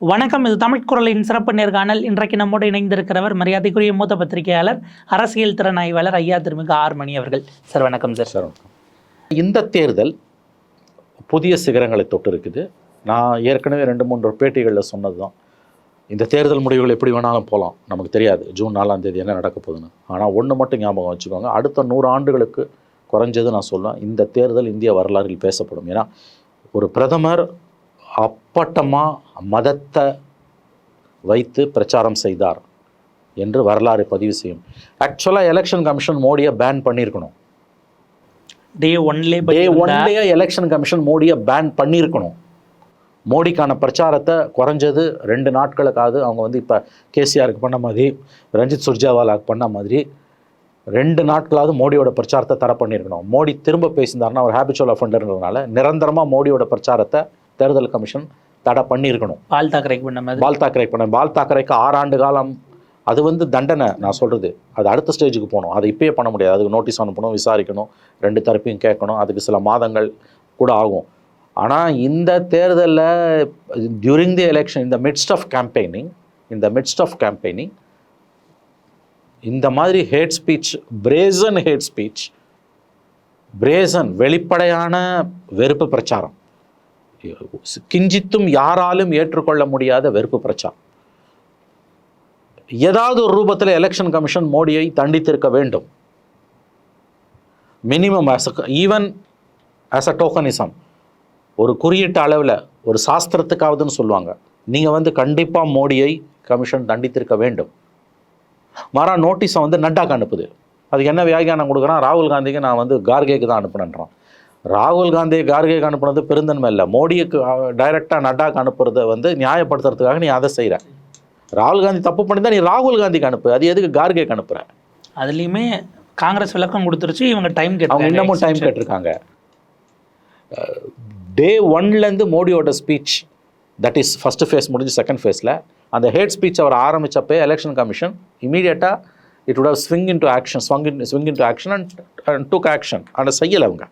வணக்கம் இது தமிழ் குரலின் சிறப்பு நேர்காணல் இன்றைக்கு நம்மோடு இணைந்திருக்கிறவர் மரியாதைக்குரிய மூத்த பத்திரிகையாளர் அரசியல் திறன் ஆய்வாளர் ஐயா திருமிகு ஆர்மணி அவர்கள். சார் வணக்கம் சார். சார் இந்த தேர்தல் புதிய சிகரங்களை தொட்டு இருக்குது நான் ஏற்கனவே ரெண்டு மூன்று பேட்டிகளில் சொன்னது தான் இந்த தேர்தல் முடிவுகள் எப்படி வேணாலும் போகலாம் நமக்கு தெரியாது. ஜூன் நாலாம் தேதி என்ன நடக்க போகுதுன்னு. ஆனால் ஒன்று மட்டும் ஞாபகம் வச்சுக்கோங்க. அடுத்த நூறு ஆண்டுகளுக்கு குறைஞ்சது நான் சொல்லுவேன் இந்த தேர்தல் இந்திய வரலாறில் பேசப்படும். ஏன்னா ஒரு பிரதமர் அப்பட்டமாக மதத்தை வைத்து பிரச்சாரம் செய்தார் என்று வரலாறு பதிவு செய்யும். ஆக்சுவலாக எலெக்ஷன் கமிஷன் மோடியை பேன் பண்ணியிருக்கணும். டே ஒன்லே டே ஒன்லேயே எலெக்ஷன் கமிஷன் மோடியை பேன் பண்ணியிருக்கணும். மோடிக்கான பிரச்சாரத்தை குறைஞ்சது ரெண்டு நாட்களுக்காவது அவங்க வந்து இப்போ கேசிஆருக்கு பண்ண மாதிரி ரஞ்சித் சுர்ஜேவாலாக்கு பண்ண மாதிரி ரெண்டு நாட்களாவது மோடியோட பிரச்சாரத்தை தடை பண்ணியிருக்கணும். மோடி திரும்ப பேசியிருந்தாருன்னா அவர் ஹேபிச்சுவல் அஃபண்டர்ன்றதுனால நிரந்தரமாக மோடியோட பிரச்சாரத்தை தேர்தல் கமிஷன் தடை பண்ணியிருக்கணும். பால் தாக்கரைக்கு பண்ண மாதிரி. பால் தாக்கரை பண்ண பால் தாக்கரைக்கு ஆறாண்டு காலம். அது வந்து தண்டனை நான் சொல்கிறது அது அடுத்த ஸ்டேஜுக்கு போகணும். அதை இப்பயே பண்ண முடியாது. அதுக்கு நோட்டீஸ் அனுப்பணும் விசாரிக்கணும் ரெண்டு தரப்பையும் கேட்கணும். அதுக்கு சில மாதங்கள் கூட ஆகும். ஆனால் இந்த தேர்தலில் டியூரிங் தி எலெக்ஷன் இந்த மிட்ஸ்ட் ஆஃப் கேம்பெயினிங் இந்த மிட்ஸ்ட் ஆஃப் கேம்பெயினிங் இந்த மாதிரி hate speech brazen hate speech brazen வெளிப்படையான வெறுப்பு பிரச்சாரம். கிஞ்சித்தும் யாராலும் ஏற்றுக்கொள்ள முடியாத வெறுப்பு பிரச்சாரம். ஏதாவது ஒரு ரூபத்தில் எலெக்ஷன் கமிஷன் மோடியை தண்டித்திருக்க வேண்டும். Minimum as even as a tokenism ஒரு குறியீட்டு அளவில் ஒரு சாஸ்திரத்துக்காவதுன்னு சொல்லுவாங்க. நீங்கள் வந்து கண்டிப்பாக மோடியை கமிஷன் தண்டித்திருக்க வேண்டும். மாறா நோட்டீஸை வந்து நட்டாக்கு அனுப்புது. அதுக்கு என்ன வியாகியானம் கொடுக்குறான்? ராகுல் காந்திக்கு நான் வந்து கார்கேக்கு தான் அனுப்புனேன்றான். ராகுல் காந்தி கார்கேக்கு அனுப்புனது பெருந்தன்மை இல்லை. மோடிக்கு டைரெக்டாக நட்டாக்கு அனுப்புறதை வந்து நியாயப்படுத்துறதுக்காக நீ அதை செய்கிற ராகுல் காந்தி தப்பு பண்ணி தான் நீ ராகுல் காந்திக்கு அனுப்பு. அது எதுக்கு கார்கேக்கு அனுப்புற? அதுலேயுமே காங்கிரஸ் விளக்கம் கொடுத்துருச்சு இவங்க டைம் அவங்க இன்னமும் டைம் கேட்டாங்க கேட்டிருக்காங்க. டே ஒன்லேருந்து மோடியோட speech that is first phase முடிஞ்சு செகண்ட் ஃபேஸில் அந்த ஹேட் ஸ்பீச் அவர் ஆரம்பித்தப்பே எலெக்ஷன் கமிஷன் இமீடியட்டாக it would have swing into action swung in swing into action and and took action அதை செய்யலை அவங்க.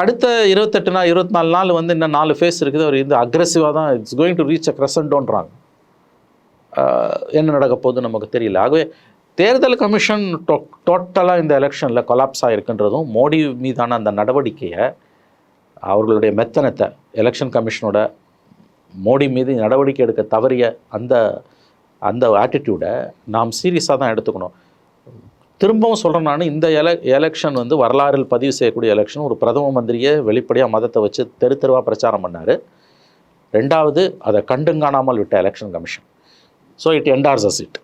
அடுத்த இருபத்தெட்டு நாள் இருபத்தி நாலு நாள் வந்து இன்னும் நாலு ஃபேஸ் இருக்குது. அவர் இந்த அக்ரெசிவாக தான் it's going to reach a க்ரெசண்டோன்றாங்க என்ன நடக்க போகுது நமக்கு தெரியல. ஆகவே தேர்தல் கமிஷன் டோ டோட்டலாக இந்த எலெக்ஷனில் கொலாப்ஸ் ஆகிருக்குன்றதும் மோடி மீதான அந்த நடவடிக்கையை அவர்களுடைய மெத்தனத்தை எலெக்ஷன் கமிஷனோட மோடி மீது நடவடிக்கை எடுக்க தவறிய அந்த அந்த ஆட்டிடியூடை நாம் சீரியஸாக தான் எடுத்துக்கணும். திரும்பவும் சொல்கிறேன் நான் இந்த எல எலெக்ஷன் வந்து வரலாறில் பதிவு செய்யக்கூடிய எலெக்ஷன் ஒரு பிரதம மந்திரியை வெளிப்படையாக மதத்தை வச்சு தெரு தெருவாக பிரச்சாரம் பண்ணார். ரெண்டாவது அதை கண்டுங்காணாமல் விட்ட election commission so it endorses it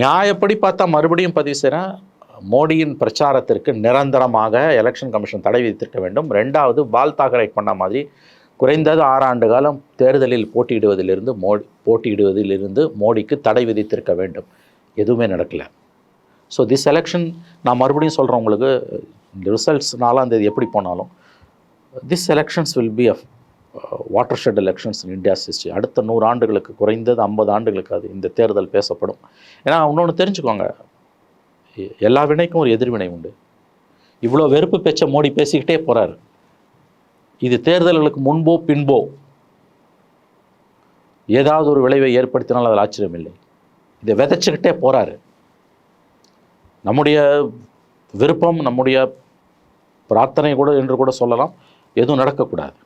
நியாயப்படி பார்த்தா மறுபடியும் பதிவு செய்கிறேன் மோடியின் பிரச்சாரத்திற்கு நிரந்தரமாக எலெக்ஷன் கமிஷன் தடை விதித்திருக்க வேண்டும். ரெண்டாவது பால் தாக்கரை பண்ண மாதிரி குறைந்தது ஆறாண்டு காலம் தேர்தலில் போட்டியிடுவதிலிருந்து மோடி போட்டியிடுவதிலிருந்து மோடிக்கு தடை விதித்திருக்க வேண்டும். எதுவுமே நடக்கல. ஸோ திஸ் எலெக்ஷன் நான் மறுபடியும் சொல்கிறேன் உங்களுக்கு இந்த ரிசல்ட்ஸ் நாலாம் தேதி எப்படி போனாலும் this elections will be a watershed elections in India's history அடுத்த நூறு ஆண்டுகளுக்கு குறைந்தது ஐம்பது ஆண்டுகளுக்கு அது இந்த தேர்தல் பேசப்படும். ஏன்னா இன்னொன்று தெரிஞ்சுக்கோங்க. எ- எல்லா வினைக்கும் ஒரு எதிர்வினை உண்டு. இவ்வளோ வெறுப்பு பேச்சை மோடி பேசிக்கிட்டே போகிறாரு இது தேர்தல்களுக்கு முன்போ பின்போ ஏதாவது ஒரு விளைவை ஏற்படுத்தினால் அதில் ஆச்சரியம் இல்லை இதை விதைச்சிக்கிட்டே போகிறாரு நம்முடைய விருப்பம் நம்முடைய பிரார்த்தனை கூட என்று கூட சொல்லலாம். எதுவும் நடக்கக்கூடாது.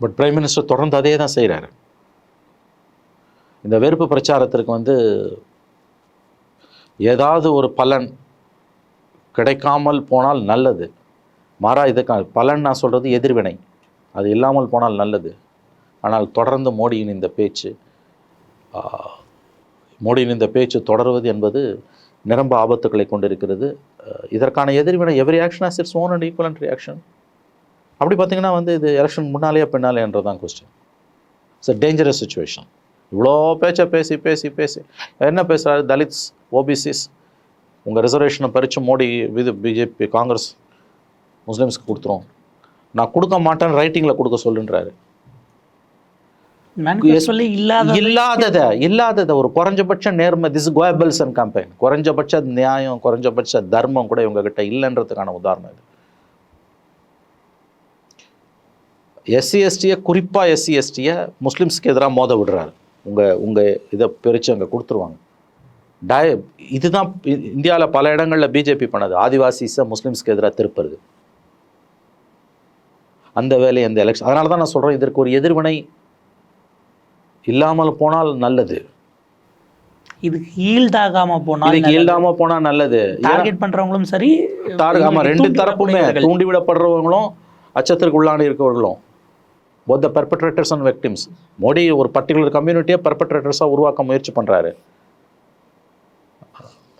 பட் பிரைம் மினிஸ்டர் தொடர்ந்து அதே தான் செய்கிறாரு இந்த வெறுப்பு பிரச்சாரத்திற்கு வந்து ஏதாவது ஒரு பலன் கிடைக்காமல் போனால் நல்லது. மாறா இதுக்கான பலன் நான் சொல்கிறது எதிர்வினை. அது இல்லாமல் போனால் நல்லது. ஆனால் தொடர்ந்து மோடியின் இந்த பேச்சு மோடியின் இந்த பேச்சு தொடர்வது என்பது நிரம்ப ஆபத்துக்களை கொண்டிருக்கிறது. இதற்கான எதிர்வினை every action has its own and equivalent reaction அப்படி பார்த்தீங்கன்னா வந்து இது எலெக்ஷன் முன்னாலேயே பின்னாலேன்றதான் question it's a dangerous situation இவ்வளோ பேச்சை பேசி பேசி பேசி. என்ன பேசுகிறாரு தலித்ஸ் ஓபிசிஸ் உங்கள் ரிசர்வேஷனை பறித்து மோடி இது பிஜேபி காங்கிரஸ் முஸ்லீம்ஸ்க்கு கொடுத்துரும். நான் கொடுக்க மாட்டேன்னு ரைட்டிங்கில் கொடுக்க சொல்லுன்றாரு. இல்லாதத இல்லாதத ஒரு குறைஞ்சபட்ச நேர்மை திஸ் கோயபிள்ஸ் அண்ட் கம்பெயின் குறைஞ்சபட்ச நியாயம் குறைஞ்சபட்ச தர்மம் கூட இவங்க கிட்ட இல்லைன்றதுக்கான உதாரணம் இது. எஸ்சி எஸ்டியை குறிப்பாக எஸ்சி எஸ்டியை முஸ்லீம்ஸ்க்கு எதிராக மோத விடுறாரு. உங்கள் உங்கள் இதை பிரித்து அங்கே கொடுத்துருவாங்க. டய இதுதான் இந்தியாவில் பல இடங்களில் பிஜேபி பண்ணது. ஆதிவாசிஸை முஸ்லீம்ஸ்க்கு எதிராக திருப்புறது. அந்த வேலையை அந்த எலெக்ஷன் அதனால தான் நான் சொல்கிறேன் இதற்கு ஒரு எதிர்வினை இல்லாமல் போனால் நல்லது. இதுக்கு ஈல்ட் ஆகாம போனால் இதுக்கு ஈல்டாமல் போனால் நல்லது. டார்கெட் பண்றவங்களும் சரி ஆமாம் ரெண்டு தரப்புமே தூண்டிவிடக்கூடியவர்கள். தூண்டிவிடப்படுறவங்களும் அச்சத்திற்கு உள்ளான இருக்கிறவர்களும் both the perpetrators and victims Modi ஒரு பர்டிகுலர் கம்யூனிட்டியை பெர்பட்ரேட்டர்ஸாக உருவாக்க முயற்சி பண்ணுறாரு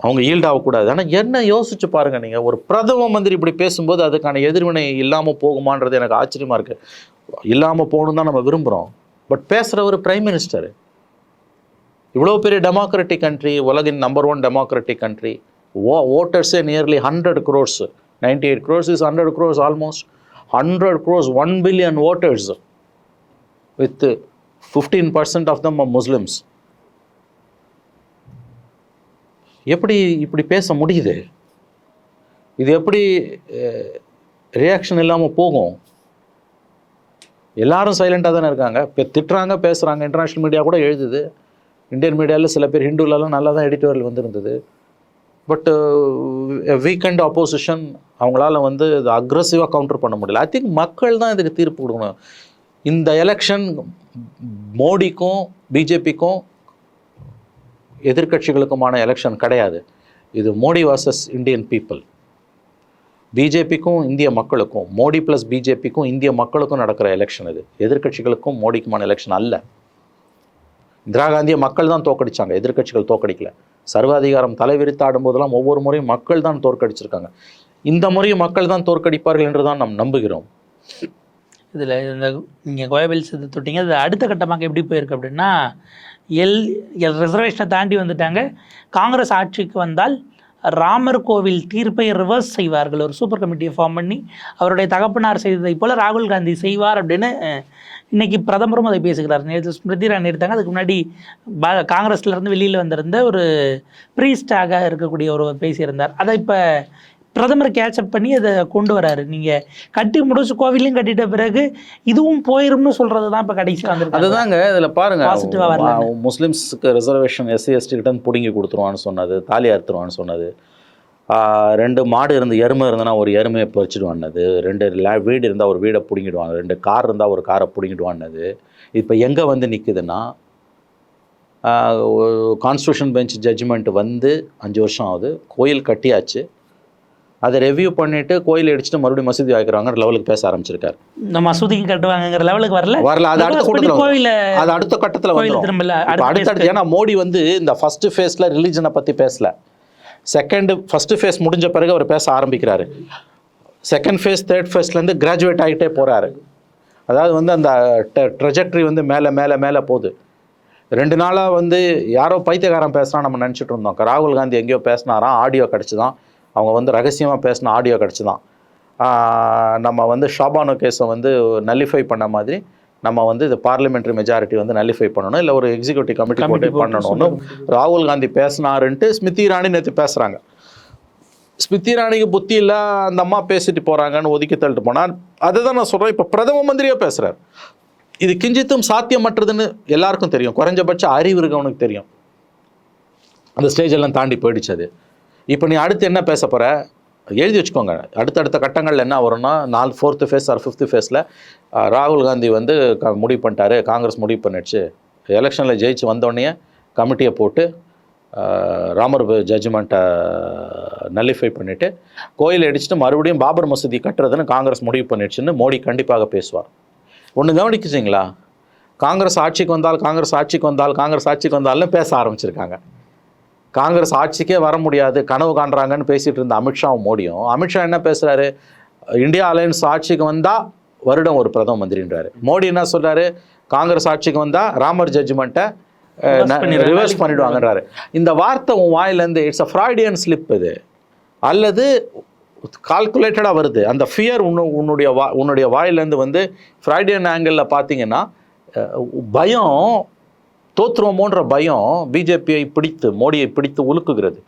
அவங்க ஈல்ட் ஆகக்கூடாது ஆனால் என்ன யோசிச்சு பாருங்க நீங்கள் ஒரு பிரதம மந்திரி இப்படி பேசும்போது அதுக்கான எதிர்வினை இல்லாமல் போகுமான்றது எனக்கு ஆச்சரியமாக இருக்குது இல்லாமல் போகணும் தான் நம்ம விரும்புகிறோம் பட் பேசுகிறவர் பிரைம் மினிஸ்டர் இவ்வளோ பெரிய டெமோக்ராட்டிக் கண்ட்ரி உலகின் நம்பர் ஒன் டெமோக்ராட்டிக் கண்ட்ரி ஓ ஓட்டர்ஸே nearly hundred crores ninety eight crores is hundred crores almost hundred crores one billion voters with fifteen percent of them Muslims எப்படி இப்படி பேச முடியுது? இது எப்படி ரியாக்ஷன் இல்லாமல் போகும்? எல்லாரும் சைலண்டாக தானே இருக்காங்க. இப்போ திட்டுறாங்க பேசுகிறாங்க இன்டர்நேஷ்னல் மீடியா கூட எழுதுது. இந்தியன் மீடியாவில் சில பேர் ஹிந்துலலாம் நல்லா தான் எடிட்டோரியல் வந்திருந்தது. பட் வீக்கெண்ட் ஆப்போசிஷன் அவங்களால வந்து இது அக்ரஸிவாக கவுண்டர் பண்ண முடியல. ஐ திங்க் மக்கள் தான் இதுக்கு தீர்ப்பு கொடுக்கணும். இந்த எலெக்ஷன் மோடிக்கும் பிஜேபிக்கும் எதிர்க்கட்சிகளுக்குமான எலெக்ஷன் கிடையாது. இது மோடி வாசஸ் இந்தியன் பீப்புள் பிஜேபிக்கும் இந்திய மக்களுக்கும் மோடி ப்ளஸ் பிஜேபிக்கும் இந்திய மக்களுக்கும் நடக்கிற எலெக்ஷன் இது. எதிர்க்கட்சிகளுக்கும் மோடிக்குமான எலெக்ஷன் அல்ல. இந்திரா காந்தியை மக்கள் தான் தோக்கடிச்சாங்க எதிர்க்கட்சிகள் தோக்கடிக்கல சர்வாதிகாரம் தலைவிரித்தாடும் போதெல்லாம் ஒவ்வொரு முறையும் மக்கள் தான் தோற்கடிச்சிருக்காங்க. இந்த முறையும் மக்கள் தான் தோற்கடிப்பார்கள் என்று தான் நாம் நம்புகிறோம். இதில் இந்த நீங்கள் கோயபில்ஸ் இது தொட்டிங்க. அது அடுத்த கட்டமாக எப்படி போயிருக்கு அப்படின்னா எல் எல் ரிசர்வேஷனை தாண்டி வந்துட்டாங்க. காங்கிரஸ் ஆட்சிக்கு வந்தால் ராமர் கோவில் தீர்ப்பை ரிவர்ஸ் செய்வார்கள். ஒரு சூப்பர் கமிட்டியை ஃபார்ம் பண்ணி அவருடைய தகப்பனார் செய்ததை போல் ராகுல் காந்தி செய்வார் அப்படின்னு இன்றைக்கி இன்னைக்கு பிரதமரும் அதை பேசுகிறார். நேற்று ஸ்மிருதி இரானி எடுத்தாங்க அதுக்கு முன்னாடி பா காங்கிரஸ்லருந்து வெளியில் வந்திருந்த ஒரு ப்ரீஸ்டாக இருக்கக்கூடிய ஒருவர் பேசியிருந்தார். அதை இப்போ பிரதமர் கேட்சப் பண்ணி அதை கொண்டு வராரு. நீங்க கட்டி முடிச்சு கோவிலையும் கட்டிட்ட பிறகு இதுவும் போயிரும்னு சொல்றது தான் இப்போ கடைசி வந்திருக்கு அதுதாங்க இதில் பாருங்க Positive-ஆ வரல. ம- முஸ்லிம்ஸ்க்கு ரிசர்வேஷன் எஸ்சி எஸ்டி கிட்ட இருந்து பிடுங்கி கொடுத்துருவான்னு சொன்னது தாலி அறுத்துருவான்னு சொன்னது. ரெண்டு மாடு இருந்து எருமை இருந்ததுன்னா ஒரு எருமையை பறிச்சிடுவான்னது ரெண்டு வீடு இருந்தால் ஒரு வீடை பிடுங்கிடுவாங்க ரெண்டு கார் இருந்தால் ஒரு காரை பிடுங்கிடுவான்னது இப்போ எங்கே வந்து நிற்குதுன்னா கான்ஸ்டியூஷன் பெஞ்ச் ஜட்ஜ்மெண்ட் வந்து அஞ்சு வருஷம் ஆகுது. கோயில் கட்டியாச்சு. அதை ரெவ்யூ பண்ணிட்டு கோயில் அடிச்சுட்டு மறுபடியும் மசூதி ஆக்கிறாங்க லெவலுக்கு பேச ஆரம்பிச்சிருக்காரு. இந்த மசூதிக்கு கட்டுவாங்கங்கிற லெவலுக்கு வரல? வரல. அது அடுத்த கூட்டத்தில் கோவில அது அடுத்த கட்டத்தில் கோயில் வந்துடும் அடுத்தடுத்து ஏன்னா மோடி வந்து இந்த ஃபர்ஸ்ட் ஃபேஸில் ரிலீஜனை பற்றி பேசல. செகண்ட் ஃபர்ஸ்ட் ஃபேஸ் முடிஞ்ச பிறகு அவர் பேச ஆரம்பிக்கிறாரு. செகண்ட் ஃபேஸ் தேர்ட் ஃபேஸ்லேருந்து கிராஜுவேட் ஆகிட்டே போகிறாரு அதாவது வந்து அந்த ட்ரெஜெக்டரி வந்து மேலே மேலே மேலே போகுது. ரெண்டு நாளாக வந்து யாரோ பைத்தியக்காரன் பேசுனா நம்ம நினச்சிட்டு இருந்தோம். ராகுல் காந்தி எங்கேயோ பேசினாராம். ஆடியோ கிடச்சி தான் அவங்க வந்து ரகசியமாக பேசின ஆடியோ கிடச்சி தான் நம்ம வந்து ஷாபானு கேஸை வந்து நல்லிஃபை பண்ண மாதிரி நம்ம வந்து இது பார்லிமெண்ட்ரி மெஜாரிட்டி வந்து நல்லிஃபை பண்ணணும். இல்லை ஒரு எக்ஸிக்யூட்டிவ் கமிட்டி போட்டு பண்ணணும்னு ராகுல் காந்தி பேசினாருன்ட்டு ஸ்மிருதி இராணி நேற்று பேசுகிறாங்க ஸ்மிருதி இராணிக்கு புத்தி இல்லை அந்த அம்மா பேசிட்டு போகிறாங்கன்னு ஒதுக்கி தள்ளிட்டு போனால் அதுதான் நான் சொல்கிறேன் இப்போ பிரதம மந்திரியே பேசுகிறார் இது கிஞ்சித்தும் சாத்தியமற்றதுன்னு எல்லாருக்கும் தெரியும். குறைஞ்சபட்ச அறிவு இருக்கவனுக்கு தெரியும். அந்த ஸ்டேஜ் எல்லாம் தாண்டி போயிடுச்சு அது. இப்போ நீ அடுத்து என்ன பேச போகிற எழுதி வச்சுக்கோங்க. அடுத்தடுத்த கட்டங்களில் என்ன வரும்னா நாலு ஃபோர்த்து ஃபேஸ் ஆர் ஃபிஃப்த்து ஃபேஸில் ராகுல் காந்தி வந்து க முடிவு பண்ணிட்டாரு. காங்கிரஸ் முடிவு பண்ணிடுச்சு. எலெக்ஷனில் ஜெயிச்சு வந்தோடனே கமிட்டியை போட்டு ராமர் ஜட்ஜ்மெண்ட்டை நல்லிஃபை பண்ணிவிட்டு கோயில் அடிச்சுட்டு மறுபடியும் பாபர் மசூதி கட்டுறதுன்னு காங்கிரஸ் முடிவு பண்ணிடுச்சுன்னு மோடி கண்டிப்பாக பேசுவார். ஒன்று கவனிக்குச்சிங்களா காங்கிரஸ் ஆட்சிக்கு வந்தால் காங்கிரஸ் ஆட்சிக்கு வந்தால் காங்கிரஸ் ஆட்சிக்கு வந்தாலும் பேச ஆரம்பிச்சிருக்காங்க. காங்கிரஸ் ஆட்சிக்கே வர முடியாது கனவு காண்றாங்கன்னு பேசிட்டு இருந்த அமித்ஷாவும் மோடியும். அமித்ஷா என்ன பேசுறாரு? இந்தியா அலையன்ஸ் ஆட்சிக்கு வந்தா வருடம் ஒரு பிரதம மந்திரின்றாரு. மோடி என்ன சொல்றாரு? காங்கிரஸ் ஆட்சிக்கு வந்தா ராமர் ஜட்ஜ்மெண்ட்டை. ரிவர்ஸ் பண்ணிடுவாங்கன்றாரு. இந்த வார்த்தை உன் வாயிலேருந்து இட்ஸ் அ ஃப்ராய்டியன் ஸ்லிப் இது. அல்லது கால்குலேட்டடாக வருது. அந்த ஃபியர் உன்னு உன்னுடைய வா உன்னுடைய வாயிலேருந்து வந்து ஃப்ரைடியன் ஆங்கிளில் பார்த்தீங்கன்னா பயம் தோற்றுவோமோன்ற பயம் பிஜேபியை பிடித்து மோடியை பிடித்து உலுக்குகிறது.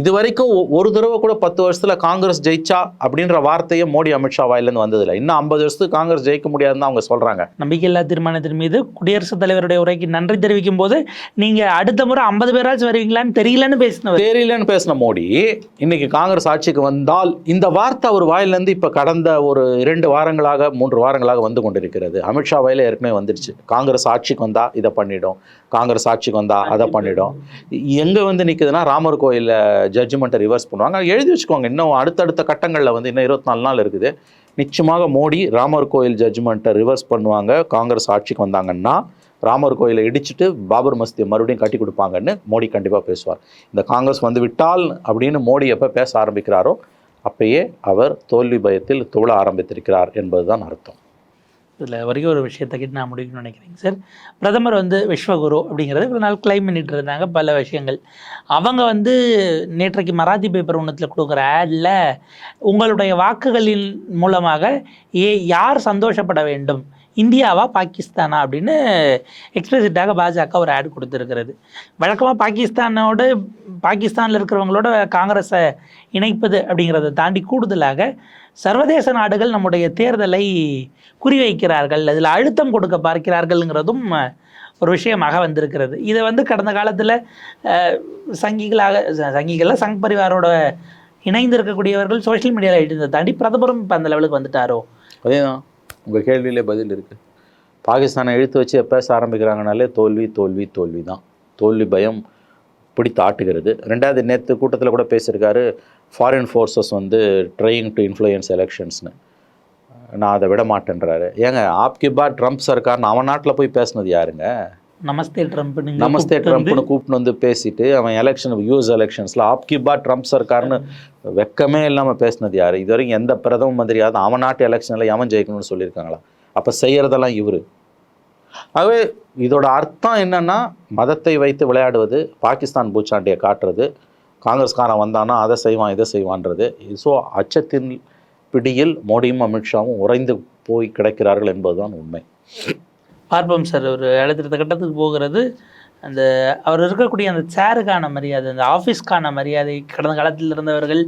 இது வரைக்கும் ஒரு தடவை கூட பத்து வருஷத்துல காங்கிரஸ் ஜெயிச்சா அப்படின்ற வார்த்தையே மோடி அமித்ஷா வாயிலேருந்து வந்ததில்லை. இன்னும் ஐம்பது வருஷத்துக்கு காங்கிரஸ் ஜெயிக்க முடியாதுன்னு அவங்க சொல்றாங்க. நம்பிக்கையில்லா தீர்மானத்தின் மீது குடியரசுத் தலைவருடைய உரைக்கு நன்றி தெரிவிக்கும் போது நீங்க அடுத்த முறை ஐம்பது பேராச்சும் வருவீங்களான்னு தெரியலன்னு பேசினவர். தெரியலன்னு பேசின மோடி இன்னைக்கு காங்கிரஸ் ஆட்சிக்கு வந்தால் இந்த வார்த்தை அவர் வாயிலிருந்து இப்ப கடந்த ஒரு இரண்டு வாரங்களாக மூன்று வாரங்களாக வந்து கொண்டிருக்கிறது. அமித்ஷா வாயில ஏற்கனவே வந்துருச்சு. காங்கிரஸ் ஆட்சிக்கு வந்தா இதை பண்ணிடும். காங்கிரஸ் ஆட்சிக்கு வந்தா அதை பண்ணிடும். எங்க வந்து நிக்குதுன்னா ராமர் கோயில்ல ஜட்ஜ்மெண்ட்டை ரிவர்ஸ் பண்ணுவாங்க. எழுதி வச்சுக்கோங்க. இன்னும் அடுத்தடுத்த கட்டங்களில் வந்து இன்னும் இருபத்தி நாலு நாள் இருக்குது. நிச்சயமாக மோடி ராமர் கோயில் ஜட்ஜ்மெண்ட்டை ரிவர்ஸ் பண்ணுவாங்க. காங்கிரஸ் ஆட்சிக்கு வந்தாங்கன்னா ராமர் கோயிலை இடிச்சிட்டு பாபர் மஸ்தியை மறுபடியும் கட்டி கொடுப்பாங்கன்னு மோடி கண்டிப்பாக பேசுவார். இந்த காங்கிரஸ் வந்து விட்டால் அப்படின்னு மோடி எப்போ பேச ஆரம்பிக்கிறாரோ அப்பயே அவர் தோல்வி பயத்தில் துவள ஆரம்பித்திருக்கிறார் என்பதுதான் அர்த்தம். இதில் வரைக்கும் ஒரு விஷயத்தை கிட்ட நான் முடிக்கணும்னு நினைக்கிறேங்க சார் பிரதமர் வந்து விஸ்வகுரு அப்படிங்கிறது இவ்வளோ நாள் கிளைம் பண்ணிட்டு இருந்தாங்க பல விஷயங்கள். அவங்க வந்து நேற்றைக்கு மராத்தி பேப்பர் ஒன்றத்தில் கொடுக்குற ஆடில் உங்களுடைய வாக்குகளின் மூலமாக ஏ யார் சந்தோஷப்பட வேண்டும்? இந்தியாவா பாகிஸ்தானா அப்படின்னு எக்ஸ்பிளிசிட்டாக பாஜக ஒரு ஆட் கொடுத்துருக்கிறது. வழக்கமாக பாகிஸ்தானோட பாகிஸ்தானில் இருக்கிறவங்களோட காங்கிரஸை இணைப்பது அப்படிங்கிறத தாண்டி கூடுதலாக சர்வதேச நாடுகள் நம்முடைய தேர்தலை குறிவைக்கிறார்கள் அதில் அழுத்தம் கொடுக்க பார்க்கிறார்கள்ங்கிறதும் ஒரு விஷயமாக வந்திருக்கிறது. இதை வந்து கடந்த காலத்தில் சங்கிகளாக ச- சங் பரிவாரோட இணைந்து இருக்கக்கூடியவர்கள் சோஷியல் மீடியாவில் எழுதியதை தாண்டி பிரதமரும் இப்போ அந்த லெவலுக்கு வந்துட்டாரோ? அதே தான் உங்கள் கேள்வியிலே பதில் இருக்குது பாகிஸ்தானை இழுத்து வச்சு பேச ஆரம்பிக்கிறாங்கனாலே தோல்வி தோல்வி தோல்வி தான் தோல்வி பயம் பிடித்து ஆட்டுகிறது. ரெண்டாவது நேற்று கூட்டத்தில் கூட பேசியிருக்காரு ஃபாரின் ஃபோர்ஸஸ் வந்து ட்ரையிங் டு இன்ஃப்ளூயன்ஸ் எலெக்ஷன்ஸ்னு நான் அதை விட மாட்டேன்றாரு. ஏங்க ஆப்கி பார் ட்ரம்ப் சர்க்கார்னு அவன் நாட்டில் போய் பேசுனது யாருங்க? நமஸ்தே ட்ரம்ப் நமஸ்தே ட்ரம்ப்னு கூப்பிட்டு வந்து பேசிட்டு அவன் எலெக்ஷன் யூஎஸ் எலெக்ஷன்ஸில் ஆப்கி பார் ட்ரம்ப் சர்க்கார்னு வெக்கமே இல்லாமல் பேசினது யார்? இது வரைக்கும் எந்த பிரதம மந்திரியாவது அவன் நாட்டு எலெக்ஷனில் எவன் ஜெயிக்கணும்னு சொல்லியிருக்காங்களா? அப்போ செய்கிறதெல்லாம் இவர். ஆகவே இதோட அர்த்தம் என்னன்னா மதத்தை வைத்து விளையாடுவது பாகிஸ்தான் பூச்சாண்டியை காட்டுறது காங்கிரஸ்காரன் வந்தானா அதை செய்வான் இதை செய்வான்றது. ஸோ அச்சத்தின் பிடியில் மோடியும் அமித்ஷாவும் உறைந்து போய் கிடக்கிறார்கள் என்பதுதான் உண்மை. பார்ப்போம் சார். ஒரு அடுத்தடுத்த கட்டத்துக்கு போகிறது. அந்த அவர் இருக்கக்கூடிய அந்த சேருக்கான மரியாதை அந்த ஆஃபீஸ்க்கான மரியாதை கடந்த காலத்தில் இருந்தவர்கள்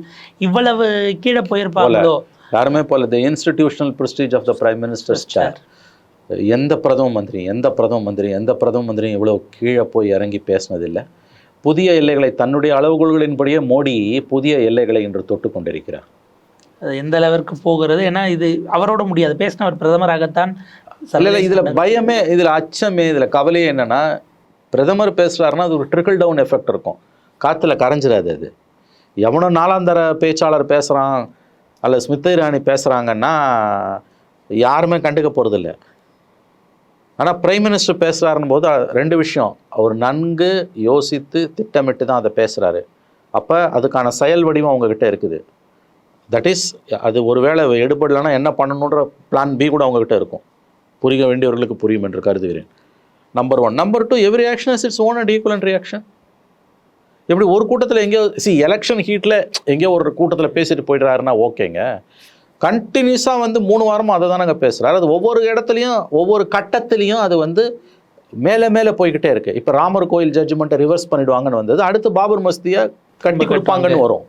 இவ்வளவு கீழே போயிருப்பாங்களோ? யாருமே போல. The institutional prestige of the prime minister's chair எந்த பிரதம மந்திரி எந்த பிரதம மந்திரி எந்த பிரதம மந்திரி இவ்வளோ கீழே போய் இறங்கி பேசினதில்லை. புதிய எல்லைகளை தன்னுடைய அளவுகோல்களின்படியே மோடி புதிய எல்லைகளை இன்று தொட்டு கொண்டிருக்கிறார். அது எந்த அளவிற்கு போகிறது? ஏன்னா இது அவரோட முடியாது. பேசினவர் பிரதமராகத்தான் இல்லை இதில் பயமே இதில் அச்சமே இதில் கவலையே என்னன்னா பிரதமர் பேசுகிறாருன்னா அது ஒரு ட்ரிக்கிள் டவுன் எஃபெக்ட் இருக்கும். காற்றுல கரைஞ்சிடாது அது. எவனோ நாலாந்தர பேச்சாளர் பேசுகிறான் அல்ல ஸ்மிருதி இராணி பேசுகிறாங்கன்னா யாருமே கண்டுக்க போகிறதில்ல ஆனால் பிரைம் மினிஸ்டர் பேசுகிறாருன்னு போது ரெண்டு விஷயம். அவர் நன்கு யோசித்து திட்டமிட்டு தான் அதை பேசுகிறாரு அப்போ அதுக்கான செயல் வடிவம் அவங்கக்கிட்ட இருக்குது. தட் இஸ் அது ஒருவேளை எடுபடலைன்னா என்ன பண்ணணுன்ற பிளான் பி கூட அவங்கக்கிட்ட இருக்கும். புரிய வேண்டியவர்களுக்கு புரியும் என்று கருதுகிறேன். Number one number two every action is its own and equal reaction எப்படி ஒரு கூட்டத்தில் எங்கேயோ சி எலெக்ஷன் ஹீட்டில் எங்கேயோ ஒரு கூட்டத்தில் பேசிட்டு போயிடுறாருன்னா ஓகேங்க. கண்டினியூஸாக வந்து மூணு வாரமாக அதை தானங்க பேசுகிறாரு அது ஒவ்வொரு இடத்துலையும் ஒவ்வொரு கட்டத்துலேயும் அது வந்து மேலே மேலே போய்கிட்டே இருக்கு. இப்போ ராமர் கோயில் ஜட்ஜ்மெண்ட்டை ரிவர்ஸ் பண்ணிடுவாங்கன்னு வந்தது. அடுத்து பாபர் மஸ்தியை கட்டி கொடுப்பாங்கன்னு வரும்.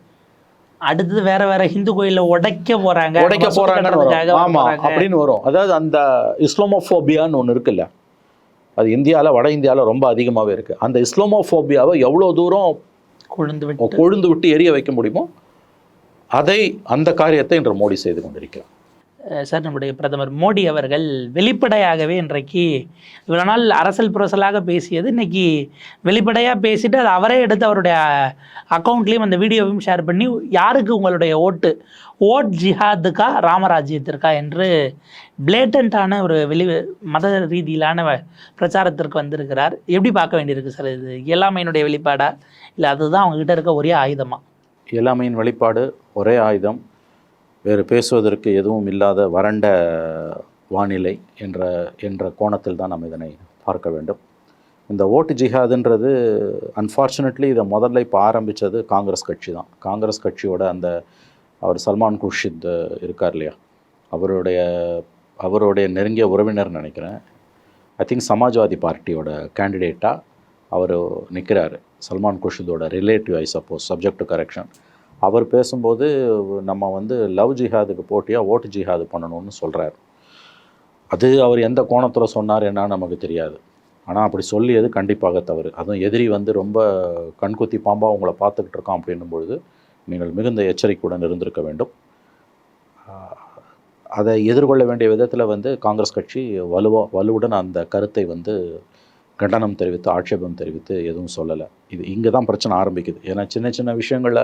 அடுத்தது வேற வேற ஹிந்து கோயில உடைக்க போறாங்க. உடைக்க போறாங்கன்னு ஆமா. அப்படின்னு வரும். அதாவது அந்த இஸ்லாமோஃபோபியான்னு ஒன்று இருக்குல்ல. அது இந்தியாவில் வட இந்தியாவில் ரொம்ப அதிகமாகவே இருக்கு. அந்த இஸ்லாமோஃபோபியாவை எவ்வளோ தூரம் கொழுந்து விட்டு. கொழுந்து விட்டு எரிய வைக்க முடியுமோ அதை அந்த காரியத்தை இன்று மோடி செய்து கொண்டிருக்கிறார். சார் நம்முடைய பிரதமர் மோடி அவர்கள் வெளிப்படையாகவே இன்றைக்கு இவ்வளோ நாள் அரசல் புரசலாக பேசியது. இன்றைக்கி வெளிப்படையாக பேசிட்டு அது அவரே எடுத்து அவருடைய அக்கௌண்ட்லேயும் அந்த வீடியோவையும் ஷேர் பண்ணி யாருக்கு உங்களுடைய ஓட்டு? ஓட் ஜிஹாதுக்கா ராமராஜ்யத்திற்கா? என்று பிளேட்டண்ட்டான ஒரு வெளி மத ரீதியிலான வ- பிரச்சாரத்திற்கு வந்திருக்கிறார். எப்படி பார்க்க வேண்டியிருக்கு சார் இது? இயலாமையினுடைய வெளிப்பாடா? இல்லை அதுதான் அவங்ககிட்ட இருக்க ஒரே ஆயுதமாக இயலாமையின் வெளிப்பாடு ஒரே ஆயுதம் வேறு பேசுவதற்கு எதுவும் இல்லாத வறண்ட வானிலை என்ற என்ற கோணத்தில் தான் நாம் இதனை பார்க்க வேண்டும். இந்த ஓட்டு ஜிஹாதுன்றது அன்ஃபார்ச்சுனேட்லி இதை முதல்ல இப்போ ஆரம்பித்தது காங்கிரஸ் கட்சி தான். காங்கிரஸ் கட்சியோட அந்த அவர் சல்மான் குர்ஷித் இருக்கார் இல்லையா? அவருடைய அவருடைய நெருங்கிய உறவினர் நினைக்கிறேன். ஐ திங்க் சமாஜ்வாதி பார்ட்டியோட கேண்டிடேட்டாக அவர் நிற்கிறாரு Salman குர்ஷிதோட relative I suppose subject to correction அவர் பேசும்போது நம்ம வந்து லவ் ஜிஹாதுக்கு போட்டியாக ஓட்டு ஜிஹாது பண்ணணும்னு சொல்கிறார் அது அவர் எந்த கோணத்தில் சொன்னார் என்னன்னு நமக்கு தெரியாது. ஆனால் அப்படி சொல்லியது கண்டிப்பாக தவறு. அதுவும் எதிரி வந்து ரொம்ப கண்குத்தி பாம்பாக உங்களை பார்த்துக்கிட்டு இருக்கான் அப்படின்னும் பொழுது நீங்கள் மிகுந்த எச்சரிக்கையுடன் இருந்திருக்க வேண்டும். அதை எதிர்கொள்ள வேண்டிய விதத்தில் வந்து காங்கிரஸ் கட்சி வலுவா வலுவுடன் அந்த கருத்தை வந்து கண்டனம் தெரிவித்து ஆட்சேபம் தெரிவித்து எதுவும் சொல்லலை. இது இங்கே தான் பிரச்சனை ஆரம்பிக்குது. ஏன்னா சின்ன சின்ன விஷயங்களில்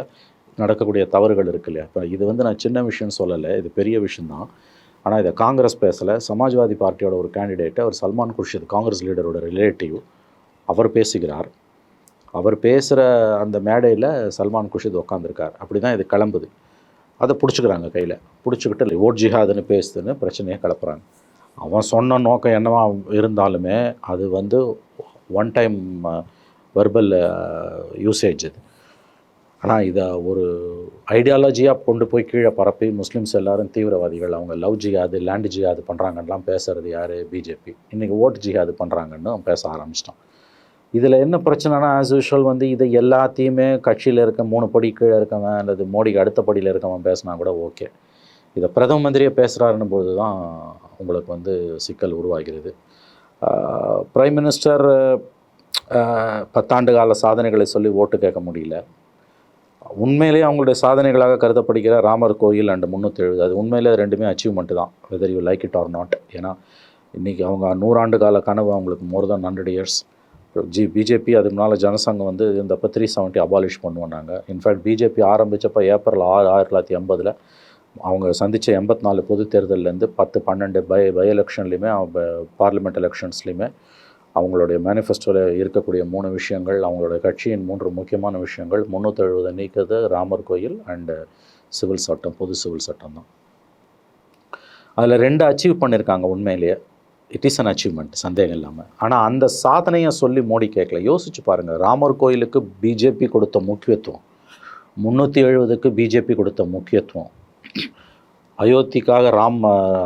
நடக்கக்கூடிய தவறுகள் இருக்கு இல்லையா? இப்போ இது வந்து நான் சின்ன விஷயம் சொல்லலை இது பெரிய விஷயந்தான் ஆனால் இதை காங்கிரஸ் பேசலை. சமாஜ்வாதி பார்ட்டியோட ஒரு கேண்டிடேட் அவர் சல்மான் குர்ஷித் காங்கிரஸ் லீடரோட ரிலேட்டிவ் அவர் பேசுகிறார். அவர் பேசுகிற அந்த மேடையில் சல்மான் குர்ஷித் உட்காந்துருக்கார் அப்படி தான் இது கிளம்புது. அதை பிடிச்சிக்கிறாங்க கையில். பிடிச்சிக்கிட்டு ஓட் ஜிஹாதுன்னு பேசுதுன்னு பிரச்சனையை கிளப்புறாங்க. அவன் சொன்ன நோக்கம் என்னவா இருந்தாலுமே அது வந்து ஒன் டைம் வெர்பல் யூசேஜ் இது. ஆனால் இதை ஒரு ஐடியாலஜியாக கொண்டு போய் கீழே பரப்பி முஸ்லீம்ஸ் எல்லோரும் தீவிரவாதிகள் அவங்க லவ் ஜியாது லேண்ட் ஜியாது பண்ணுறாங்கலாம் பேசுறது யார்? பிஜேபி இன்றைக்கி ஓட்டு ஜியாது பண்ணுறாங்கன்னு அவன் பேச ஆரம்பிச்சிட்டான். இதில் என்ன பிரச்சனைனா ஆஸ் யூஷுவல் வந்து இதை எல்லாத்தையுமே கட்சியில் இருக்க மூணு படி கீழே இருக்கவன் அல்லது மோடிக்கு அடுத்த படியில் இருக்கவன் பேசினா கூட ஓகே இதை பிரதம மந்திரியை பேசுகிறாருன்னும் போது தான் உங்களுக்கு வந்து சிக்கல் உருவாகிறது. பிரைம் மினிஸ்டர் பத்தாண்டு கால சாதனைகளை சொல்லி ஓட்டு கேட்க முடியல. உண்மையிலேயே அவங்களுடைய சாதனைகளாக கருதப்படுகிற ராமர் கோயில் அண்டு முந்நூற்றி எழுபது அது உண்மையிலே ரெண்டுமே அச்சீவ்மெண்ட்டு தான். Whether you like it or not ஏன்னா இன்றைக்கி அவங்க நூறாண்டு கால கனவு அவங்களுக்கு மோர் தென் ஹண்ட்ரட் இயர்ஸ் ஜி பிஜேபி அதுக்கு முன்னால் ஜனசங்கம் வந்து இந்த த்ரீ செவன்ட்டி அபாலிஷ் பண்ணுவோம் நாங்கள் இன்ஃபேக்ட் பிஜேபி ஆரம்பித்தப்போ ஏப்ரல் ஆறு ஆயிரத்தி தொள்ளாயிரத்தி எண்பதில் அவங்க சந்தித்த எண்பத்தி நாலு பொது தேர்தல்லேருந்து பத்து பன்னெண்டு பை பை எலெக்ஷன்லேயுமே பார்லிமெண்ட் எலெக்ஷன்ஸ்லையுமே அவங்களுடைய மேனிஃபெஸ்டோவில் இருக்கக்கூடிய மூணு விஷயங்கள் அவங்களுடைய கட்சியின் மூன்று முக்கியமான விஷயங்கள் முந்நூற்றி எழுபதை நீக்கிறது ராமர் கோயில் அண்டு சிவில் சட்டம் பொது சிவில் சட்டம் தான். அதில் ரெண்டு அச்சீவ் பண்ணியிருக்காங்க உண்மையிலேயே. இட் இஸ் அன் அச்சீவ்மெண்ட் சந்தேகம் இல்லாமல் ஆனால் அந்த சாதனையை சொல்லி மோடி கேட்கல. யோசிச்சு பாருங்கள் ராமர் கோயிலுக்கு பிஜேபி கொடுத்த முக்கியத்துவம் முந்நூற்றி எழுபதுக்கு பிஜேபி கொடுத்த முக்கியத்துவம் அயோத்திக்காக ராம்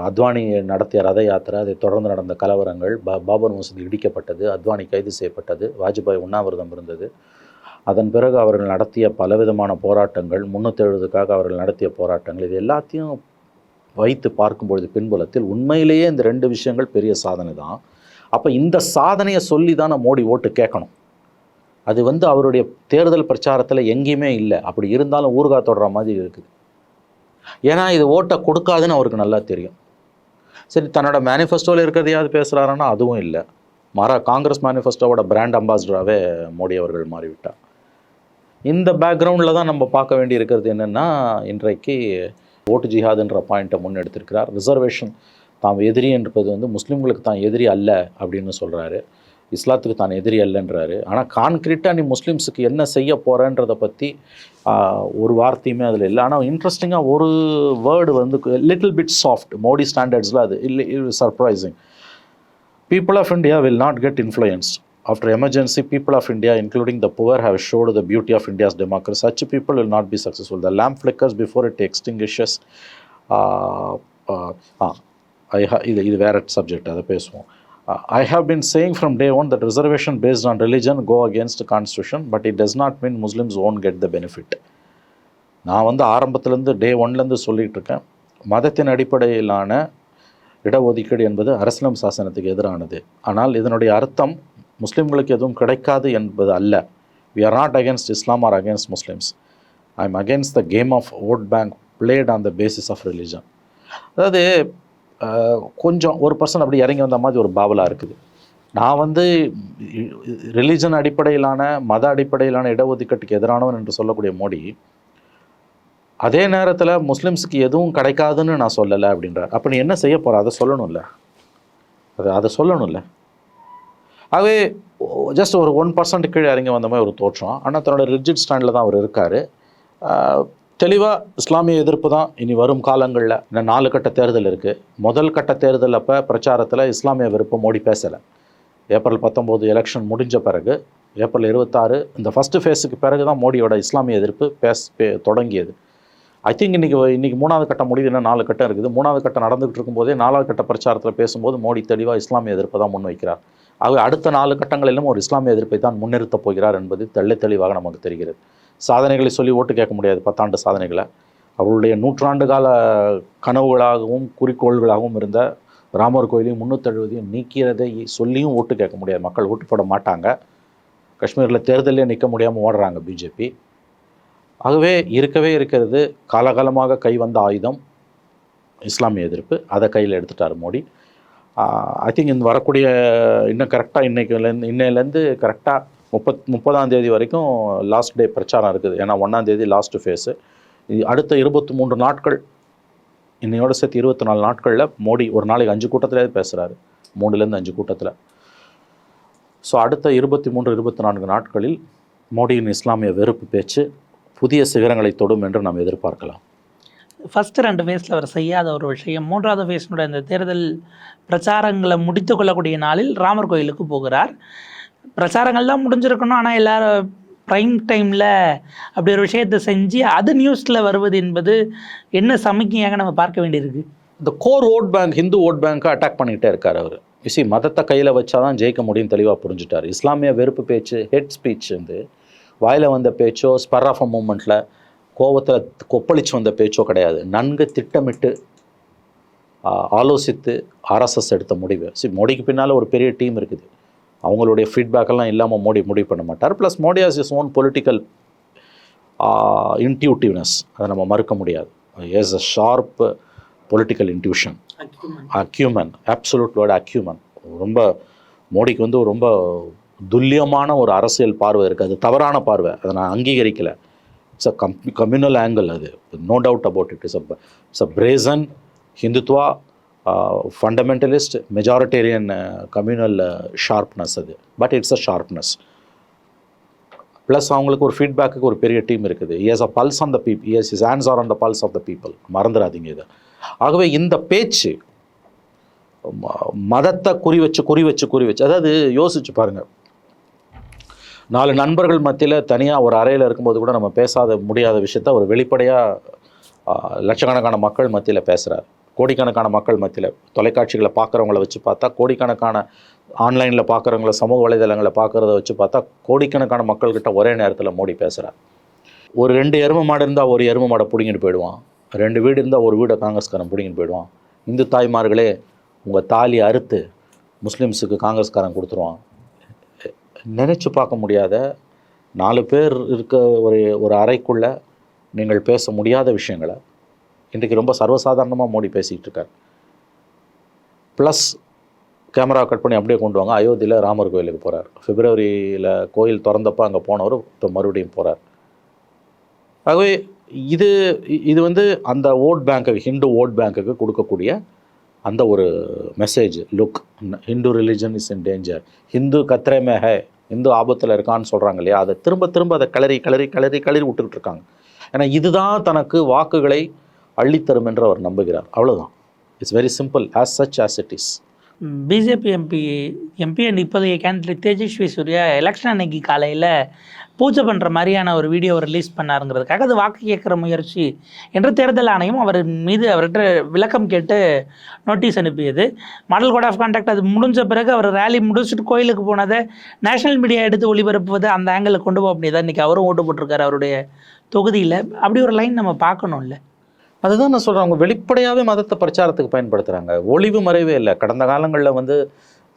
அத்வானி நடத்திய ரத யாத்திரை அதை தொடர்ந்து நடந்த கலவரங்கள் பா பாபர் மசூதி இடிக்கப்பட்டது அத்வானி கைது செய்யப்பட்டது வாஜ்பாய் உண்ணாவிரதம் இருந்தது. அதன் பிறகு அவர்கள் நடத்திய பலவிதமான போராட்டங்கள் முந்நூற்றி எழுபதுக்காக அவர்கள் நடத்திய போராட்டங்கள் இது எல்லாத்தையும் வைத்து பார்க்கும்பொழுது பின்புலத்தில் உண்மையிலேயே இந்த ரெண்டு விஷயங்கள் பெரிய சாதனை தான். அப்போ இந்த சாதனையை சொல்லி தான் மோடி ஓட்டு கேட்கணும். அது வந்து அவருடைய தேர்தல் பிரச்சாரத்தில் எங்கேயுமே இல்லை. அப்படி இருந்தாலும் ஊர்கா தொடர மாதிரி இருக்குது. ஏன்னா இது ஓட்டை கொடுக்காதுன்னு அவருக்கு நல்லா தெரியும். சரி தன்னோட மேனிஃபெஸ்டோவில் இருக்கிறதையாவது பேசுகிறாருன்னா அதுவும் இல்லை. மாறா காங்கிரஸ் மேனிஃபெஸ்டோவோட பிராண்ட் அம்பாசிடராகவே மோடி அவர்கள் மாறிவிட்டார். இந்த பேக்ரவுண்டில் தான் நம்ம பார்க்க வேண்டி இருக்கிறது என்னென்னா இன்றைக்கு ஓட்டு ஜிஹாதுன்ற பாயிண்ட்டை முன்னெடுத்திருக்கிறார். ரிசர்வேஷன் தாம் எதிரி என்பது வந்து முஸ்லீம்களுக்கு தான் எதிரி அல்ல அப்படின்னு சொல்கிறாரு இஸ்லாத்துக்கு தான் எதிரி அல்லன்றாரு. ஆனால் கான்க்ரீட்டாக நீ முஸ்லீம்ஸுக்கு என்ன செய்ய போகிறன்றதை பற்றி ஒரு வார்த்தையுமே அதில் இல்லை. ஆனால் இன்ட்ரெஸ்டிங்காக ஒரு வேர்டு வந்து லிட்டில் பிட் சாஃப்ட் மோடி ஸ்டாண்டர்ட்ஸில் அது இல்லை surprising people of India will not get influenced after emergency people of India including the poor have showed the beauty of India's democracy such people will not be successful the lamp flickers before it extinguishes ah I ha இது இது வேற subject அதை பேசுவோம். I have been saying from day one that reservation based on religion go against the but it does not mean mean own won't the benefit நான் வந்து ஆரம்பத்துலேருந்து டே ஒன்லேருந்து சொல்லிகிட்டு இருக்கேன் மதத்தின் அடிப்படையிலான இடஒதுக்கீடு என்பது அரசியலம் சாசனத்துக்கு எதிரானது ஆனால் இதனுடைய அர்த்தம் முஸ்லீம்களுக்கு எதுவும் கிடைக்காது என்பது அல்ல we are not against Islam or against Muslims I am against the game of vote bank played on the basis of religion அதாவது கொஞ்சம் ஒரு பர்சன் அப்படி இறங்கி வந்த மாதிரி ஒரு பாவலாக இருக்குது. நான் வந்து ரிலிஜன் அடிப்படையிலான மத அடிப்படையிலான இடஒதுக்கீட்டுக்கு எதிரானவன் என்று சொல்லக்கூடிய மோடி அதே நேரத்தில் முஸ்லிம்ஸுக்கு எதுவும் கிடைக்காதுன்னு நான் சொல்லலை அப்படின்றார். அப்போ நீ என்ன செய்ய போகிற அதை சொல்லணும்ல. அது அதை சொல்லணும்ல. ஆகவே ஜஸ்ட் ஒரு ஒன் பர்சன்ட் கீழே இறங்கி வந்த மாதிரி ஒரு தோற்றம். ஆனால் தன்னோட ரிஜிட் ஸ்டாண்டில் தான் அவர் இருக்கார். தெளிவாக இஸ்லாமிய எதிர்ப்பு தான் இனி வரும் காலங்களில். இன்னும் நாலு கட்ட தேர்தல் இருக்குது முதல் கட்ட தேர்தல் அப்போ பிரச்சாரத்தில் இஸ்லாமிய விருப்பம் மோடி பேசலை. ஏப்ரல் பத்தொம்போது எலெக்ஷன் முடிஞ்ச பிறகு ஏப்ரல் இருபத்தாறு இந்த ஃபஸ்ட்டு ஃபேஸுக்கு பிறகு தான் மோடியோட இஸ்லாமிய எதிர்ப்பு பேஸ் பே தொடங்கியது. ஐ திங்க் இன்றைக்கி இன்றைக்கி மூணாவது கட்டம் முடிவு இன்னும் நாலு கட்டம் இருக்குது. மூணாவது கட்டம் நடந்துகிட்டு இருக்கும்போதே நாலாவது கட்ட பிரச்சாரத்தில் பேசும்போது மோடி தெளிவாக இஸ்லாமிய எதிர்ப்பை தான் முன்வைக்கிறார். ஆகவே அடுத்த நாலு கட்டங்களிலும் ஒரு இஸ்லாமிய எதிர்ப்பை தான் முன்னிறுத்தப் போகிறார் என்பது தெள்ள தெளிவாக நமக்கு தெரிகிறது. சாதனைகளை சொல்லி ஓட்டு கேட்க முடியாது பத்தாண்டு சாதனைகளை. அவருடைய நூற்றாண்டு கால கனவுகளாகவும் குறிக்கோள்களாகவும் இருந்த ராமர் கோயிலையும் முன்னூற்றெழுபதையும் நீக்கிறதை சொல்லியும் ஓட்டு கேட்க முடியாது. மக்கள் ஓட்டு போட மாட்டாங்க. காஷ்மீரில் தேர்தலே நிற்க முடியாமல் ஓடுறாங்க பிஜேபி. ஆகவே இருக்கவே இருக்கிறது காலகாலமாக கை வந்த ஆயுதம் இஸ்லாமிய எதிர்ப்பு அதை கையில் எடுத்துட்டார் மோடி. ஐ திங்க் இந்த வரக்கூடிய இன்னும் கரெக்டாக இன்னைக்குலேருந்து இன்னையிலேருந்து கரெக்டாக முப்பத் முப்பதாம் தேதி வரைக்கும் லாஸ்ட் டே பிரச்சாரம் இருக்குது. ஏன்னா ஒன்றாம் தேதி லாஸ்ட்டு ஃபேஸு அடுத்த இருபத்தி மூன்று நாட்கள் இன்னையோட சேர்த்து இருபத்தி நாலு நாட்களில் மோடி ஒரு நாளைக்கு அஞ்சு கூட்டத்திலே பேசுகிறாரு மூணுலேருந்து அஞ்சு கூட்டத்தில். ஸோ அடுத்த இருபத்தி மூன்று இருபத்தி நான்கு நாட்களில் மோடியின் இஸ்லாமிய வெறுப்பு பேச்சு புதிய சிகரங்களை தொடும் என்று நாம் எதிர்பார்க்கலாம். ஃபஸ்ட்டு ரெண்டு ஃபேஸில் அவர் செய்யாத ஒரு விஷயம். மூன்றாவது ஃபேஸினுடைய இந்த தேர்தல் பிரச்சாரங்களை முடித்து கொள்ளக்கூடிய நாளில் ராமர் கோயிலுக்கு போகிறார். பிரச்சாரங்கள்லாம் முடிஞ்சிருக்கணும். ஆனால் எல்லாரும் ப்ரைம் டைமில் அப்படி ஒரு விஷயத்தை செஞ்சு அது நியூஸில் வருவது என்பது என்ன சமிக்கையாக நம்ம பார்க்க வேண்டியிருக்கு? இந்த core vote bank Hindu vote பேங்க்கை attack பண்ணிக்கிட்டே இருக்கார் அவர். இசி மதத்தை கையில் வச்சா தான் ஜெயிக்க முடியும் தெளிவாக புரிஞ்சுட்டார். இஸ்லாமிய வெறுப்பு பேச்சு ஹெட் ஸ்பீச் வந்து வாயில் வந்த பேச்சோ ஸ்பர் ஆஃப் அ மூமெண்ட்டில் கோபத்தில் கொப்பளிச்சு வந்த பேச்சோ கிடையாது. நன்கு திட்டமிட்டு ஆலோசித்து ஆர்எஸ்எஸ் எடுத்த முடிவு. சி மோடிக்கு பின்னால் ஒரு பெரிய டீம் இருக்குது. அவங்களுடைய ஃபீட்பேக்கெல்லாம் இல்லாமல் மோடி முடிவு பண்ண மாட்டார். Plus Modi has his own political intuitiveness அதை நம்ம மறுக்க முடியாது. Yes a sharp political intuition acumen absolute word acumen ரொம்ப மோடிக்கு வந்து ரொம்ப துல்லியமான ஒரு அரசியல் பார்வை இருக்குது அது தவறான பார்வை. அதை நான் அங்கீகரிக்கலை. It's a com communal angle அது. No doubt about it is a it's a brazen Hindutva fundamentalist majoritarian communal sharpness அது. But it's a sharpness plus அவங்களுக்கு ஒரு ஃபீட்பேக்கு ஒரு பெரிய டீம் இருக்குது. Is a pulse on the peep his his hands are on the pulse of the people மறந்துடாதீங்க இதை. ஆகவே இந்த பேச்சு ம- மதத்தை குறி வச்சு குறி வச்சு குறி வச்சு அதாவது யோசிச்சு பாருங்க. நாலு நண்பர்கள் மத்தியில் தனியாக ஒரு அறையில் இருக்கும்போது கூட நம்ம பேசாத முடியாத விஷயத்த ஒரு வெளிப்படையாக லட்சக்கணக்கான மக்கள் மத்தியில் பேசுகிறார் கோடிக்கணக்கான மக்கள் மத்தியில் தொலைக்காட்சிகளை பார்க்குறவங்கள வச்சு பார்த்தா கோடிக்கணக்கான ஆன்லைனில் பார்க்குறவங்கள சமூக வலைதளங்களை பார்க்குறத வச்சு பார்த்தா கோடிக்கணக்கான மக்கள்கிட்ட ஒரே நேரத்தில் மோடி பேசுகிறார் ஒரு ரெண்டு எருமை மாடு இருந்தால் ஒரு எருமை மாடை பிடிங்கிட்டு போயிடுவான். ரெண்டு வீடு இருந்தால் ஒரு வீடை காங்கிரஸ்காரன் பிடிங்கிட்டு போயிடுவான். இந்து தாய்மார்களே உங்கள் தாலி அறுத்து முஸ்லீம்ஸுக்கு காங்கிரஸ்காரன் கொடுத்துருவான். நினச்சி பார்க்க முடியாத நாலு பேர் இருக்க ஒரு ஒரு அறைக்குள்ளே நீங்கள் பேச முடியாத விஷயங்களை இன்றைக்கு ரொம்ப சர்வசாதாரணமாக மோடி பேசிக்கிட்டு இருக்கார் ப்ளஸ் கேமரா கட் பண்ணி அப்படியே கொண்டு வாங்க. அயோத்தியில் ராமர் கோயிலுக்கு போகிறார் பிப்ரவரியில் கோயில் திறந்தப்போ அங்கே போனவர் இப்போ மறுபடியும் போகிறார் ஆகவே இது இது வந்து அந்த ஓட் பேங்க்குக்கு ஹிந்து ஓட் பேங்க்குக்கு கொடுக்கக்கூடிய அந்த ஒரு message look Hindu religion is in danger Hindu கத்ரே ஹே இந்து ஆபத்தில் இருக்கான்னு சொல்கிறாங்க இல்லையா? அதை திரும்ப திரும்ப அதை கிளறி கிளறி கிளறி கிளறி விட்டுக்கிட்டு இருக்காங்க. ஏன்னா இதுதான் தனக்கு வாக்குகளை அள்ளித்தரும் என்று அவர் நம்புகிறார். அவ்வளோதான் it's very simple as such as it is BJP MP MP and இப்போதைய கேண்டிடேட் தேஜஸ்வி சூர்யா எலெக்ஷன் அன்னைக்கு காலையில் பூஜை பண்ணுற மாதிரியான ஒரு வீடியோ ரிலீஸ் பண்ணாருங்கிறதுக்காக அது வாக்கு கேட்குற முயற்சி என்று தேர்தல் ஆணையம் அவர் மீது அவர்கிட்ட விளக்கம் கேட்டு நோட்டீஸ் அனுப்பியது. மாடல் கோட் ஆஃப் கான்டாக்ட் அது முடிஞ்ச பிறகு அவர் ரேலி முடிச்சுட்டு கோயிலுக்கு போனதை நேஷனல் மீடியா எடுத்து ஒளிபரப்புவது அந்த ஆங்கிளில் கொண்டு போக முடியாது இன்றைக்கி அவரும் ஓட்டு போட்டிருக்காரு அவருடைய தொகுதியில். அப்படி ஒரு லைன் நம்ம பார்க்கணும்ல. அதுதான் நான் சொல்கிறேன் அவங்க வெளிப்படையாகவே மதத்தை பிரச்சாரத்துக்கு பயன்படுத்துகிறாங்க ஒளிவு மறைவே இல்லை. கடந்த காலங்களில் வந்து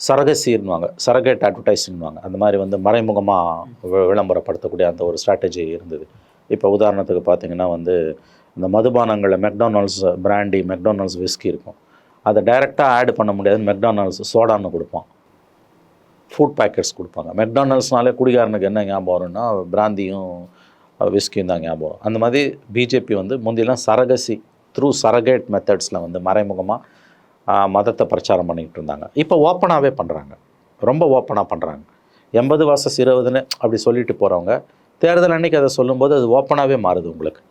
சரகசின்வாங்க சரகேட் அட்வர்டைஸிங்வாங்க அந்த மாதிரி வந்து மறைமுகமாக விளம்பரப்படுத்தக்கூடிய அந்த ஒரு ஸ்ட்ராட்டஜி இருந்தது. இப்போ உதாரணத்துக்கு பார்த்தீங்கன்னா வந்து இந்த மதுபானங்களில் மெக்டானல்ட்ஸ் பிராண்டி மெக்டானல்ட்ஸ் விஸ்கி இருக்கும். அதை டைரெக்டாக ஆட் பண்ண முடியாது. மெக்டானல்ட்ஸ் சோடான்னு கொடுப்பான். ஃபுட் பேக்கெட்ஸ் கொடுப்பாங்க. மெக்டானல்ட்ஸ்னாலே குடிகாரனுக்கு என்ன ஞாபகம் வரும்னா பிராந்தியும் விஸ்கியும் தான் ஞாபகம். அந்த மாதிரி பிஜேபி வந்து முந்தியெல்லாம் சரகசி த்ரூ சரகேட் மெத்தட்ஸில் வந்து மறைமுகமாக மதத்தை பிரச்சாரம் பண்ணிக்கிட்டு இருந்தாங்க. இப்போ ஓப்பனாகவே பண்ணுறாங்க ரொம்ப ஓப்பனாக பண்ணுறாங்க எண்பது வாசஸ் இருபதுன்னு அப்படி சொல்லிட்டு போகிறவங்க தேர்தல் அன்னைக்கு அதை சொல்லும்போது அது ஓப்பனாகவே மாறுது உங்களுக்கு.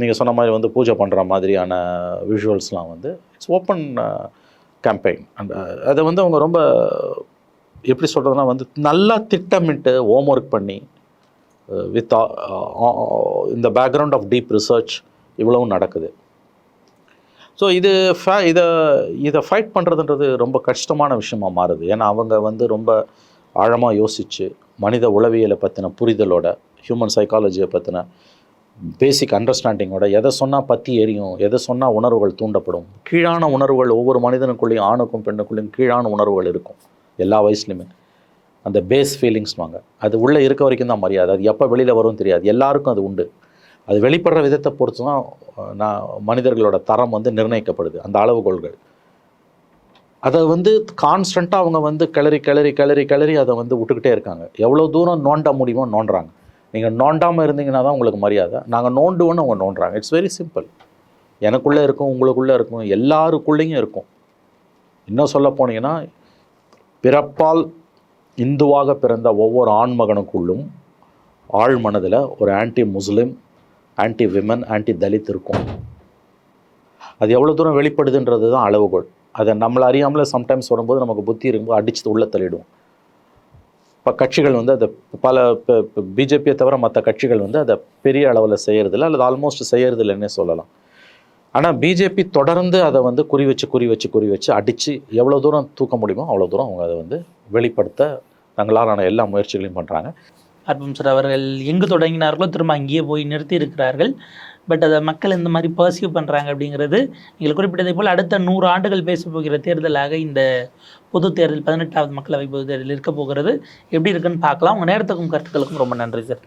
நீங்கள் சொன்ன மாதிரி வந்து பூஜை பண்ணுற மாதிரியான விஷுவல்ஸ்லாம் வந்து இட்ஸ் ஓப்பன் கேம்பெயின் அந்த அதை வந்து அவங்க ரொம்ப எப்படி சொல்கிறதுனா வந்து நல்லா திட்டமிட்டு ஹோம் ஒர்க் பண்ணி வித் இந்த பேக்ரவுண்ட் ஆஃப் டீப் ரிசர்ச் இவ்வளவும் நடக்குது. ஸோ இது ஃபே இதை இதை ஃபைட் பண்ணுறதுன்றது ரொம்ப கஷ்டமான விஷயமாக மாறுது. ஏன்னா அவங்க வந்து ரொம்ப ஆழமாக யோசித்து மனித உளவியலை பற்றின புரிதலோட ஹியூமன் சைக்காலஜியை பற்றின பேசிக் அண்டர்ஸ்டாண்டிங்கோட எதை சொன்னால் பற்றி எரியும் எதை சொன்னால் உணர்வுகள் தூண்டப்படும் கீழான உணர்வுகள் ஒவ்வொரு மனிதனுக்குள்ளேயும் ஆணுக்கும் பெண்ணுக்குள்ளேயும் கீழான உணர்வுகள் இருக்கும். எல்லா வயசுலையுமே. அந்த பேஸ் ஃபீலிங்ஸ்வாங்க அது உள்ளே இருக்க வரைக்கும் தான் மரியாதை. அது எப்போ வெளியில் வரும்னு தெரியாது. எல்லாருக்கும் அது உண்டு. அது வெளிப்படுற விதத்தை பொறுத்து தான் நான் மனிதர்களோட தரம் வந்து நிர்ணயிக்கப்படுது. அந்த அளவுகோள்கள் அதை வந்து கான்ஸ்டண்ட்டாக அவங்க வந்து கிளறி கிளறி கிளறி கிளறி அதை வந்து விட்டுக்கிட்டே இருக்காங்க. எவ்வளோ தூரம் நோண்ட முடியுமோ நோண்டுறாங்க. நீங்கள் நோண்டாமல் இருந்தீங்கன்னா தான் உங்களுக்கு மரியாதை. நாங்கள் நோண்டுவோன்னு அவங்க நோண்டுறாங்க. இட்ஸ் வெரி சிம்பிள் எனக்குள்ளே இருக்கும் உங்களுக்குள்ளே இருக்கும் எல்லாருக்குள்ளேயும் இருக்கும். இன்னும் சொல்ல போனீங்கன்னா பிறப்பால் இந்துவாக பிறந்த ஒவ்வொரு ஆண்மகனுக்குள்ளும் ஆழ் மனதில் ஒரு anti Muslim anti women anti Dalit இருக்கும். அது எவ்வளோ தூரம் வெளிப்படுதுன்றது தான் அளவுகோல். அதை நம்மளை அறியாமல் சம்டைம்ஸ் வரும்போது நமக்கு புத்தி இருக்கும்போது அடிச்சு உள்ள தள்ளிடுவோம். இப்போ கட்சிகள் வந்து அதை பல பிஜேபியை தவிர மற்ற கட்சிகள் வந்து அதை பெரிய அளவில் செய்கிறதில்ல அல்லது ஆல்மோஸ்ட் செய்கிறதில்லன்னே சொல்லலாம். ஆனால் பிஜேபி தொடர்ந்து அதை வந்து குறி வச்சு குறி வச்சு குறி வச்சு அடித்து எவ்வளோ தூரம் தூக்க முடியுமோ அவ்வளோ தூரம் அவங்க அதை வந்து வெளிப்படுத்த தங்களாலான எல்லா முயற்சிகளையும் பண்ணுறாங்க அர்பம் சார் அவர்கள் எங்கு தொடங்கினார்களோ திரும்ப அங்கேயே போய் நிறுத்தி இருக்கிறார்கள். பட் அதை மக்கள் இந்த மாதிரி பர்சீவ் பண்ணுறாங்க அப்படிங்கிறது நீங்கள் குறிப்பிட்டதை போல் அடுத்த நூறு ஆண்டுகள் பேச போகிற தேர்தலாக இந்த பொது தேர்தல் பதினெட்டாவது மக்களவை பொது தேர்தல் இருக்க போகிறது. எப்படி இருக்குன்னு பார்க்கலாம். உங்கள் நேரத்துக்கும் கருத்துக்களுக்கும் ரொம்ப நன்றி சார்.